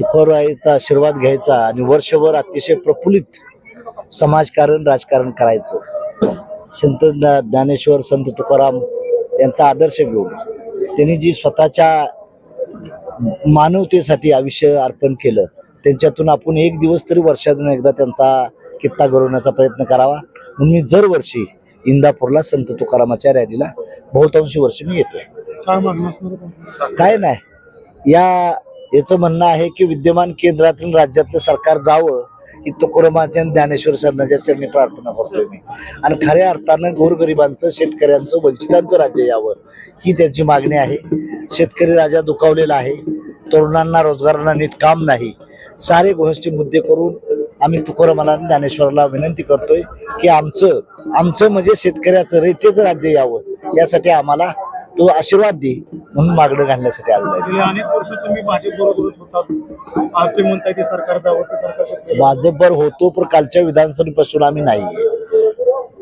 तुकोराईचा आशीर्वाद घ्यायचा आणि वर्षभर अतिशय प्रफुल्लित समाजकारण राजकारण करायचं. संत ज्ञा- ज्ञानेश्वर संत तुकाराम यांचा आदर्श घेऊन त्यांनी जी स्वतःच्या मानवतेसाठी आयुष्य अर्पण केलं त्यांच्यातून आपण एक दिवस तरी वर्षातून एकदा त्यांचा कित्ता घडवण्याचा प्रयत्न करावा. म्हणून मी दरवर्षी इंदापूरला संत तुकारामाच्या रॅलीला बहुतांशी वर्ष मी येतोय? काय नाही. या याचं म्हणणं आहे की विद्यमान केंद्रातून राज्यातलं सरकार जावं की तुकोरमाच्या ज्ञानेश्वर शरणाच्या चरणी प्रार्थना करतोय मी. आणि खऱ्या अर्थानं गोरगरिबांचं शेतकऱ्यांचं वंचितांचं राज्य यावं ही त्यांची मागणी आहे. शेतकरी राजा दुखावलेला आहे तरुणांना रोजगारांना नीट काम नाही. सारे गोष्टी मुद्दे करून आम्ही तुकोरमाला ज्ञानेश्वराला विनंती करतोय की आमचं आमचं म्हणजे शेतकऱ्याचं रयतेचं राज्य यावं यासाठी आम्हाला तो आशीर्वाद दे म्हणून मागणं घालण्यासाठी आलेलो आहे. गेली अनेक वर्ष तुम्ही भाजप बरोबरच होतात आज तुम्ही म्हणताय ते सरकार जावं ते सरकार भाजपवर होतो पण कालच्या विधानसभेपासून आम्ही नाही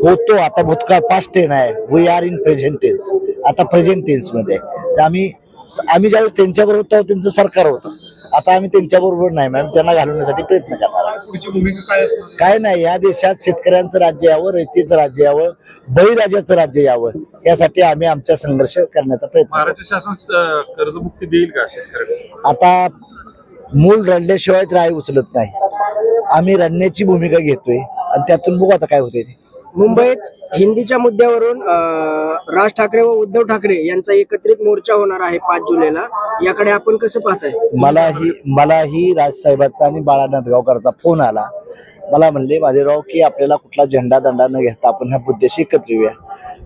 होतो आता भूतकाळ पास्ट टेन आहे. We are in present tense आता प्रेझेंट टेन्समध्ये आम्ही आम्ही ज्यावेळेस त्यांच्याबरोबर होतो तेव्हा त्यांचं सरकार होतं. आता आम्ही त्यांच्याबरोबर नाही मॅम. त्यांना घालवण्यासाठी प्रयत्न करणार काय नाही या देशात शेतकऱ्यांचं राज्य यावं रयतेचं राज्य यावं बळीराजाचं राज्य यावं यासाठी आम्ही आमचा संघर्ष करण्याचा प्रयत्न. महाराष्ट्र शासन कर्जमुक्ती देईल का आता मूल रडल्याशिवाय राय उचलत नाही. आम्ही रडण्याची भूमिका घेतोय आणि त्यातून बघू आता काय होते ते. मुंबईत हिंदीच्या मुद्द्यावरून राज ठाकरे व उद्धव ठाकरे यांचा एकत्रित मोर्चा होणार आहे पाच जुलैला. याकडे आपण कसं पाहताय? मलाही मलाही राजसाहेबांचा आणि बाळा नांदगावकरचा फोन आला. मला म्हणले माधेराव की आपल्याला कुठला झेंडा दंडा न घेता आपण ह्या मुद्द्याशी एकत्र येऊया.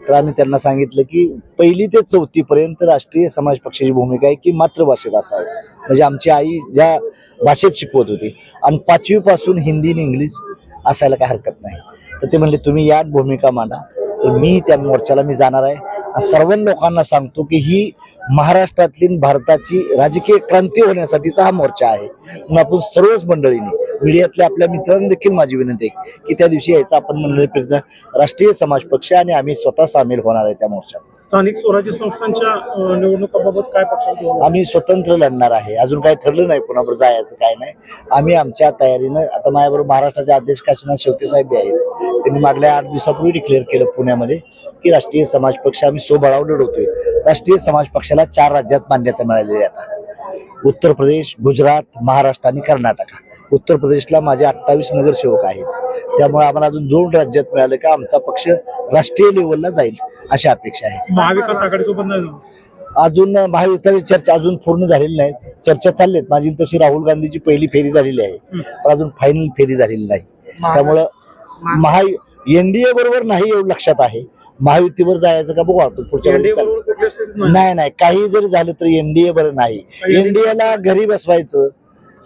तर आम्ही त्यांना सांगितलं की पहिली ते चौथीपर्यंत राष्ट्रीय समाज पक्षाची भूमिका आहे की मातृभाषेत असावं. म्हणजे आमची आई ज्या भाषेत शिकवत होती. आणि पाचवीपासून हिंदी आणि इंग्लिश असायला काय हरकत नाही. तर ते म्हणले तुम्ही यात भूमिका मांडा. तर मी त्या मोर्चाला मी जाणार आहे. सर्व लोकांना सांगतो की ही महाराष्ट्रातली भारताची राजकीय क्रांती होण्यासाठीचा हा मोर्चा आहे. म्हणून आपण सर्वच मंडळींनी मीडियातल्या आपल्या मित्रांनी देखील माझी विनंती आहे की त्या दिवशी यायचा आपण मंडळी प्रयत्न राष्ट्रीय समाज पक्ष आणि आम्ही स्वतः सामील होणार आहे त्या मोर्चात. स्थानिक स्वराज्य संस्थांच्या निवडणुकाबाबत काय पक्षाचं आम्ही स्वतंत्र लढणार आहे. अजून काही ठरलं नाही कोणाबरोबर जायचं काय नाही. आम्ही आमच्या तयारीनं आता माझ्याबरोबर महाराष्ट्राचे अध्यक्ष काशीनाथ शेवते साहेब बी आहेत. त्यांनी मागल्या आठ दिवसापूर्वी डिक्लेअर केलं पुण्यामध्ये की राष्ट्रीय समाज पक्ष आम्ही सोबळावर लढवतोय. राष्ट्रीय समाज पक्षाला चार राज्यात मान्यता मिळालेली आहे आता. उत्तर प्रदेश गुजरात महाराष्ट्र आणि कर्नाटक. उत्तर प्रदेशला माझे अठ्ठावीस नगरसेवक आहेत. त्यामुळे आम्हाला अजून दोन राज्यात मिळालं का आमचा पक्ष राष्ट्रीय लेवलला जाईल अशी अपेक्षा आहे. महाविकास आघाडीसोबत. अजून महायुद्धाची चर्चा अजून पूर्ण झालेली नाही. चर्चा चालली आहेत. माझी तशी राहुल गांधीची पहिली फेरी झालेली आहे. पण अजून फायनल फेरी झालेली नाही. त्यामुळं महा एनडीए बरोबर नाही एवढं लक्षात आहे. महायुतीवर जायचं का बघू आता पुढच्या वेळी नाही. नाही नाही काही जरी झालं तरी एनडीए बरं नाही. एनडीएला घरी बसवायचं.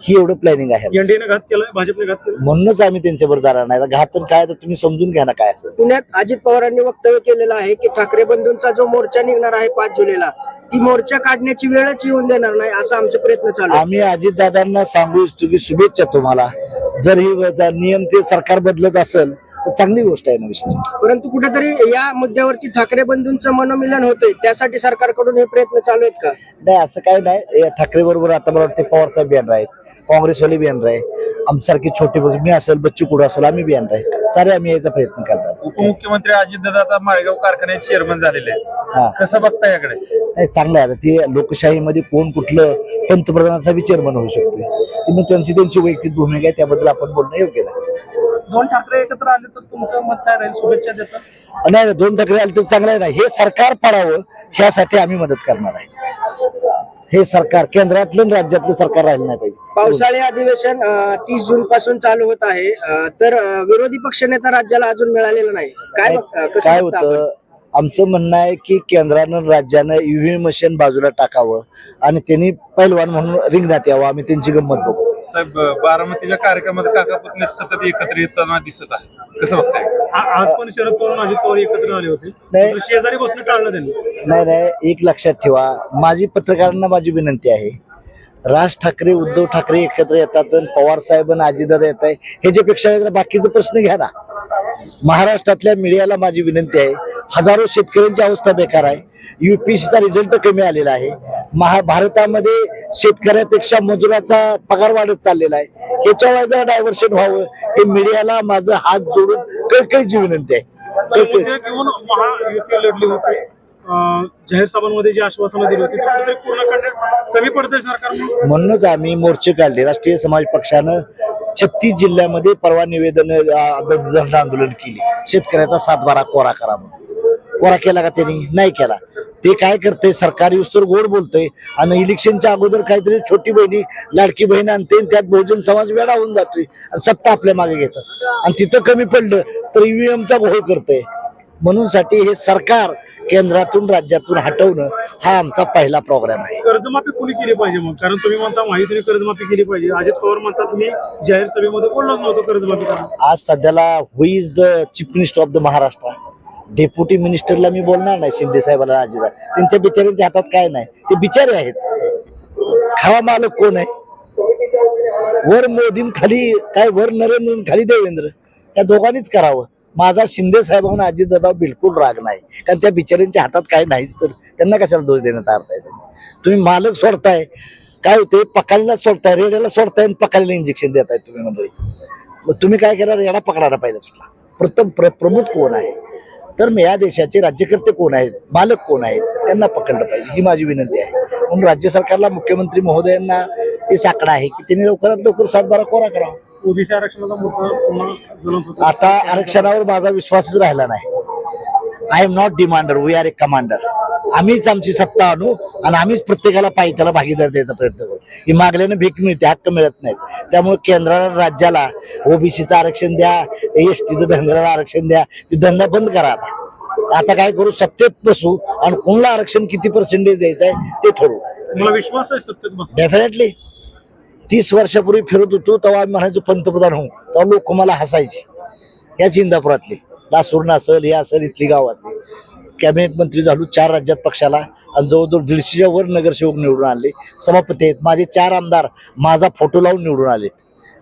ही एवढं प्लॅनिंग आहे एनडीएने घात केलाय भाजपने घात केला म्हणूनच आम्ही त्यांच्याबरोबर जाणार नाही. घात तर काय तर तुम्ही समजून घ्या ना काय असं पुण्यात अजित पवारांनी वक्तव्य केलेलं आहे की ठाकरे बंधूंचा जो मोर्चा निघणार आहे पाच जुलैला ती मोर्चा काढण्याची वेळच येऊन देणार नाही असा आमचे प्रयत्न चालू. आम्ही अजितदादांना सांगू इच्छितो की शुभेच्छा तुम्हाला. जर ही नियम ते सरकार बदलत असेल तर चांगली गोष्ट आहे ना विशेष परंतु कुठेतरी या मुद्द्यावरती ठाकरे बंधूंचं मनोमिलन होतंय. त्यासाठी सरकारकडून हे प्रयत्न चालू आहेत का? नाही असं काही नाही. ठाकरे बरोबर आता मला वाटते पवार साहेब बियाणं आहेत. काँग्रेसवाले बियाणं आहे आमच्यासारखे छोटे मी असेल बच्चू कुडू असेल आम्ही बियाणं आहे सारे आम्ही यायचा प्रयत्न करणार. उपमुख्यमंत्री अजितदादा आता माळेगाव कारखान्याचे चेअरमन झालेले आहेत. हा. कसं बघता याकडे? नाही चांगलं आहे. आता ते लोकशाहीमध्ये कोण कुठलं पंतप्रधानाचा बी चेअरमन होऊ शकतो मग त्यांची त्यांची वैयक्तिक भूमिका आहे त्याबद्दल आपण बोलणं योग्य नाही. दोन ठाकरे एकत्र आले तर तुमचं मत काय राहील? शुभेच्छा देतात नाही नाही, दोन तक्रारी आली तर चांगलं आहे ना. हे सरकार पडावं ह्यासाठी आम्ही मदत करणार आहे. हे सरकार केंद्रातलं आणि राज्यातलं सरकार राहिलं नाही पाहिजे. पावसाळी अधिवेशन तीस जून पासून चालू होत आहे. तर विरोधी पक्षनेता राज्याला अजून मिळालेला नाही. काय काय? होतं? आमचं म्हणणं आहे की केंद्रानं राज्यानं ईव्हीएम मशीन बाजूला टाकावं आणि त्यांनी पैलवान म्हणून रिंगणात यावं. आम्ही त्यांची गंमत बघू. साहेब बारामतीच्या कार्यक्रमात काका पुतणे सतत एकत्र येताना दिसत आहे कसं बघताय? आ- आज पण शरद पवार अजित पवार एकत्र आले होते. नाही. शेजारी बसणं टाळलं त्यांनी. नाही नाही एक लक्षात ठेवा. माझी पत्रकारांना माझी विनंती आहे. राज ठाकरे उद्धव ठाकरे एकत्र येतात आणि पवार साहेब आणि अजितदादा येत आहे ह्याच्यापेक्षा वेगळा बाकीचा प्रश्न घ्या ना. महाराष्ट्रातल्या मीडियाला माझी विनंती आहे हजारो शेतकऱ्यांची अवस्था बेकार आहे युपीएससीचा रिझल्ट कमी आलेला आहे महा भारतामध्ये शेतकऱ्यापेक्षा मजुराचा पगार वाढत चाललेला आहे ह्याच्यावर जर डायव्हर्शन व्हावं हे मीडियाला माझं हात जोडून कळकळीची विनंती आहे. कळकळी लढली होती. जाहीर सभांमध्ये जी आश्वासनं दिली होती ती पूर्ण कमी पडते सरकार म्हणूनच आम्ही मोर्चे काढले. राष्ट्रीय समाज पक्षानं छत्तीस जिल्ह्यामध्ये परवा निवेदन धरणं आंदोलन केली. शेतकऱ्याचा सातबारा कोरा करा म्हणून. कोरा केला का त्यांनी? नाही केला. ते काय करते सरकारी उस्तर गोड बोलतोय. आणि इलेक्शनच्या अगोदर काहीतरी छोटी बहिणी लाडकी बहीण आणते आणि त्यात बहुजन समाज वेळा होऊन जातोय. आणि सत्ता आपल्या मागे घेतात. आणि तिथं कमी पडलं तर ईव्हीएमचा घोळ करतोय. म्हणून साठी हे सरकार केंद्रातून राज्यातून हटवणं हा आमचा पहिला प्रोग्राम आहे. कर्जमाफी कोणी केली पाहिजे मग? कारण तुम्ही म्हणता माहितीने कर्जमाफी केली पाहिजे. अजित पवार म्हणतात तुम्ही जाहीर सभेमध्ये बोललोच नव्हतं कर्जमाफी करा आज सध्याला who is the chief minister of the Maharashtra deputy मिनिस्टरला मी बोलणार नाही शिंदे साहेबाला अजित त्यांच्या बिचाऱ्यांच्या हातात काय नाही. ते बिचारे आहेत. खावा मालक कोण आहे? वर मोदीं खाली काय वर नरेंद्र खाली देवेंद्र? त्या दोघांनीच करावं. माझा शिंदे साहेबांना अजितदादा बिलकुल राग नाही. कारण त्या बिचाऱ्यांच्या हातात काय नाहीच तर त्यांना कशाला दोष देण्यात अर्थ आहे तुम्ही मालक सोडताय काय होते पकालीला सोडताय रेड्याला सोडताय आणि पकालीला इंजेक्शन देताय तुम्ही मंडळी. मग तुम्ही काय करा रेडा पकडायला पाहिजे सुद्धा. प्रथम प्र प्रमुख कोण आहे? तर मग या देशाचे राज्यकर्ते कोण आहेत? मालक कोण आहेत? त्यांना पकडलं पाहिजे. ही माझी विनंती आहे. म्हणून राज्य सरकारला मुख्यमंत्री महोदयांना हे साकडं आहे की त्यांनी लवकरात लवकर सातबारा कोरा करावा. ओबीसी आरक्षणाचा मुद्दा पुन्हा ज्वलंत होतो. आता आरक्षणावर माझा विश्वासच राहिला नाही. I am not demander we are a commander आम्हीच आमची सत्ता आणू आणि आम्हीच प्रत्येकाला पाहिजे त्याला भागीदार द्यायचा प्रयत्न करू. ही मागल्यानं भीक मिळते हक्क मिळत नाहीत. त्यामुळे केंद्राला राज्याला ओबीसीचं आरक्षण द्या एस टीचं धनगराला आरक्षण द्या ती धंदा बंद करा आता. आता काय करू? सत्तेत बसू आणि कोणाला आरक्षण किती पर्सेंटेज द्यायचं आहे ते ठरवू. मला विश्वास आहे सत्तेत बस डेफिनेटली तीस वर्षापूर्वी फिरत होतो तेव्हा आम्ही म्हणायचो पंतप्रधान होऊ तेव्हा लोक मला हसायचे. याच इंदापुरातली लासूर असेल हे असेल इथली गावातली. कॅबिनेट मंत्री झालो चार राज्यात पक्षाला. आणि जवळजवळ दीडशेच्या वर नगरसेवक निवडून आले. सभापती आहेत. माझे चार आमदार माझा फोटो लावून निवडून आले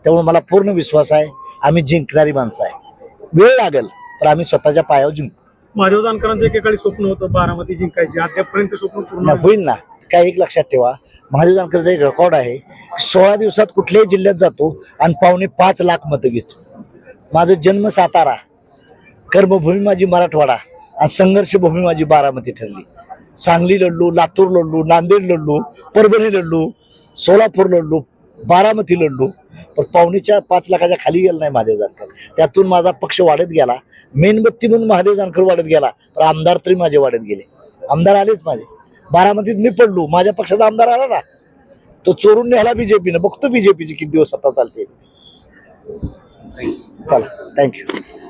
त्यामुळे मला पूर्ण विश्वास आहे आम्ही जिंकणारी माणसं आहे. वेळ लागेल पण आम्ही स्वतःच्या पायावर जिंकू. महादेव जानकरांचं एकेकाळी स्वप्न होतं बारामती जिंकायची. अद्यापपर्यंत स्वप्न पूर्ण होईल ना. काय एक लक्षात ठेवा महादेव जानकरचा एक रेकॉर्ड आहे. सोळा दिवसात कुठल्याही जिल्ह्यात जातो आणि पावणे पाच लाख मतं घेतो. माझं जन्म सातारा कर्मभूमी माझी मराठवाडा आणि संघर्षभूमी माझी बारामती ठरली. सांगली लढलो लातूर लढलो नांदेड लढलो परभणी लढलो सोलापूर लढलो बारामती लढलो पण पावणेच्या पाच लाखाच्या खाली गेला नाही महादेव जानकर. त्यातून माझा पक्ष वाढत गेला. मेणबत्ती म्हणून महादेव जानकर वाढत गेला पण आमदार तरी माझे वाढत गेले. आमदार आलेच माझे. बारामतीत मी पडलो. माझ्या पक्षाचा आमदार आला ना तो चोरून नेला बीजेपीनं बघतो बीजेपीचे किती दिवस सत्ता चालते. चला थँक्यू